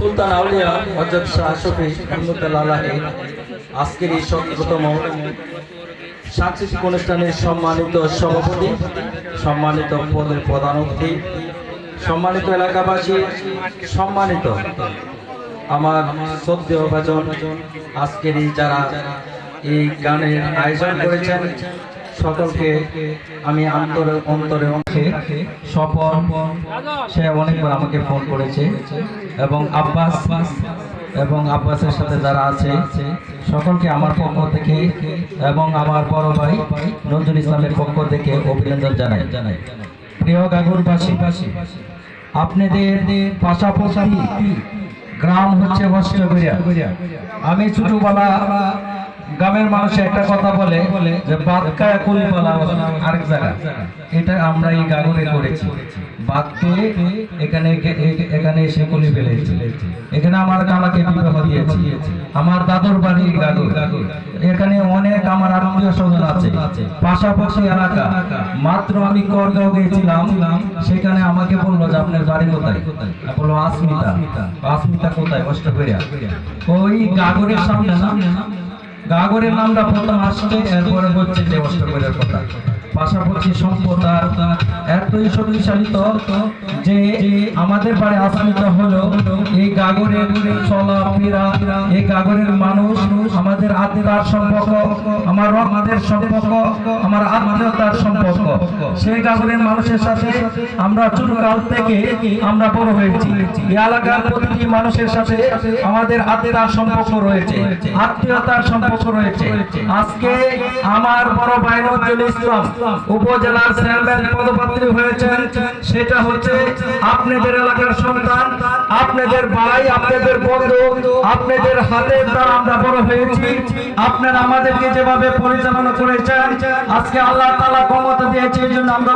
সুলতান আউলিয়া, হজরত শাহ শফি রহমতুল্লাহ আলাহি আজকের এই সতেরোতম সাংস্কৃতিক অনুষ্ঠানের সম্মানিত সভাপতি, সম্মানিত পদের প্রধান অতিথি, সম্মানিত এলাকাবাসী, সম্মানিত আমার শ্রদ্ধেয় ভাজন আজকের এই যারা এই গানের আয়োজন করেছেন সকলকে আমি অন্তরে অন্তরে অংশে স্বপন সে অনেকবার আমাকে ফোন করেছে এবং আব্বাস এবং আব্বাসের সাথে যারা আছে, সকলকে আমার পক্ষ থেকে এবং আমার বড় ভাই নজরুল ইসলামের পক্ষ থেকে অভিনন্দন জানাই। জানাই প্রিয় গাগুরবাসী, আপনাদের পাশাপাশি গ্রাম হচ্ছে আমি ছোটবেলা গ্রামের মানুষ একটা কথা বলে যে বাদকায় কুলপালা আরেক জায়গা এটা আমরা এই গাগুরে করেছি। বাদকে এখানে এখানে এসে কুলি ফেলেছি। এখানে আমার কামাকে বিবাহ দিয়েছি। আমার দাদুর বাড়ি গাগুর। এখানে অনেক আমার আত্মীয় স্বজন আছে। পাশাপাশি এলাকা। মাত্র আমি করগাঁও গিয়েছিলাম। সেখানে আমাকে বলল যে আপনার বাড়ি কোথায়? বলল আসমিতা। আসমিতা কোথায়? অষ্টপেরিয়া ওই গাগরের সামনে না গাগরের নামটা প্রথম আসছে এরপরে হচ্ছে যে অষ্টপেরিয়ার কথা। পাশাপাশি সম্পদার এতই শক্তিশালী তো যে আমাদের বাড়ি আসমিত হলো এই গাগরের চলা ফেরা এই গাগরের মানুষ আমাদের আত্মার সম্পর্ক, আমার রক্তের সম্পর্ক, আমার আত্মীয়তার সম্পর্ক। সেই গাগরের মানুষের সাথে আমরা ছোটকাল থেকে আমরা বড় হয়েছি। এই এলাকার প্রতিটি মানুষের সাথে আমাদের আত্মার সম্পর্ক রয়েছে, আত্মীয়তার সম্পর্ক রয়েছে। আজকে আমার বড় ভাই নজরুল ইসলাম উপজেলার চেয়ারম্যান পদপ্রার্থী হয়েছেন, সেটা হচ্ছে আপনাদের এলাকার সন্তান, আপনাদের ভাই, আপনাদের বন্ধু, আপনাদের দ্বারা আমরা বড় হয়েছি। আপনারা আমাদেরকে যেভাবে পরিচালনা করেছেন, আজকে আল্লাহ তালা ক্ষমতা দিয়েছে, এই জন্য আমরা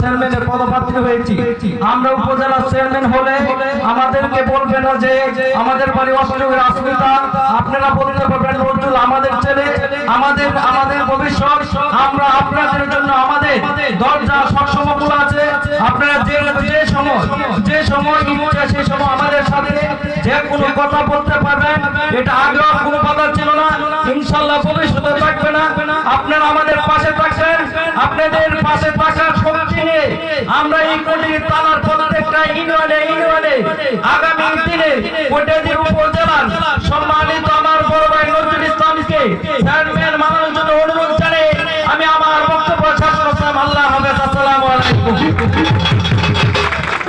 চেয়ারম্যানের পদপ্রার্থী হয়েছি। আমরা চেয়ারম্যান হলে আমাদেরকে বলবে না যে আমাদের বাড়ি অসুবিধা আপনারা বলতে পারবেন আমাদের ছেলে আমাদের ভবিষ্যৎ আমরা আপনাদের জন্য আমাদের দরজা সবসময় খোলা আছে। আপনারা যে যে সময় যে সময় ইচ্ছা সেই সময় আমাদের সাথে যে কোনো কথা বলতে পারবেন। এটা আগেও কোনো কথা ছিল না। ইনশাল্লাহ ভবিষ্যতে থাকবে না। আপনারা আমাদের পাশে থাকবেন। আপনাদের পাশে থাকার শক্তি নিয়ে আমরা এই কোটি তালার প্রত্যেকটা ইউনিয়নে ইউনিয়নে আগামী দিনে উপজেলার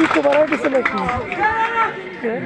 इसको बारह किससे लगती है